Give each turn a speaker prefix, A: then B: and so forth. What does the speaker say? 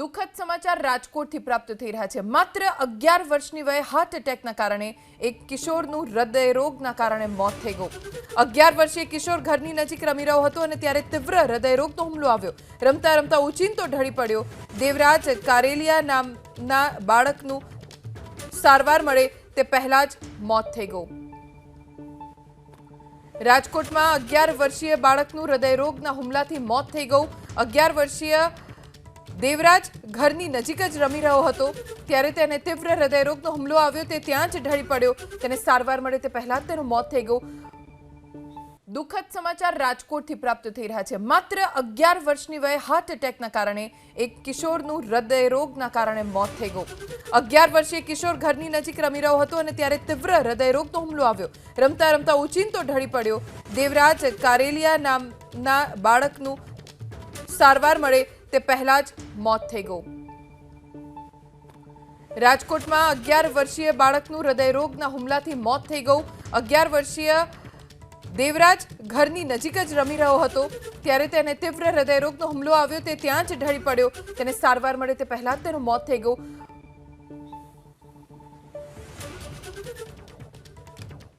A: દુઃખદ સમાચાર રાજકોટથી પ્રાપ્ત થઈ રહ્યા છે. માત્ર અગિયાર વર્ષની વયે હાર્ટ એટેકના કારણે એક કિશોરનું હૃદય રોગના કારણે મોત થઈ ગયું. અગિયાર વર્ષીય કિશોર ઘરની નજીક રમી રહ્યો હતો અને ત્યારે તીવ્ર હૃદય રોગનો હુમલો આવ્યો. રમતા રમતા ઉચિંતો ઢળી પડ્યો. દેવરાજ કારેલિયા નામના બાળકનું સારવાર મળે તે પહેલા જ મોત થઈ ગયું. રાજકોટમાં અગિયાર વર્ષીય બાળકનું હૃદય રોગના હુમલાથી મોત થઈ ગયું. અગિયાર વર્ષીય દેવરાજ ઘરની નજીક જ રમી રહ્યો હતો. ત્યારે તેને તીવ્ર હૃદયરોગનો હુમલો આવ્યો તે ત્યાં જ ઢળી પડ્યો. તેને સારવાર મળે તે પહેલા તેનું મોત થઈ ગયું. દુઃખદ સમાચાર રાજકોટથી પ્રાપ્ત થઈ રહ્યા છે. માત્ર અગિયાર વર્ષની વયે હાર્ટ એટેકના કારણે એક કિશોરનું હૃદયરોગના કારણે મોત થઈ ગયું. અગિયાર વર્ષીય કિશોર ઘરની નજીક રમી રહ્યો હતો અને ત્યારે તીવ્ર હૃદયરોગનો હુમલો આવ્યો. રમતા રમતા ઉચિંતો ઢળી પડ્યો. દેવરાજ કારેલિયા નામના બાળકનું સારવાર મળે તે પહેલા જ મોત થઈ ગયું. રાજકોટમાં અગિયાર વર્ષીય બાળકનું હૃદયરોગના હુમલાથી મોત થઈ ગયું. અગિયાર વર્ષીય દેવરાજ ઘરની નજીક જ રમી રહ્યો હતો. ત્યારે તેને તીવ્ર હૃદયરોગનો હુમલો આવ્યો. તે ત્યાં જ ઢળી પડ્યો. તેને સારવાર મળે તે પહેલા જ તેનું મોત થઈ ગયું.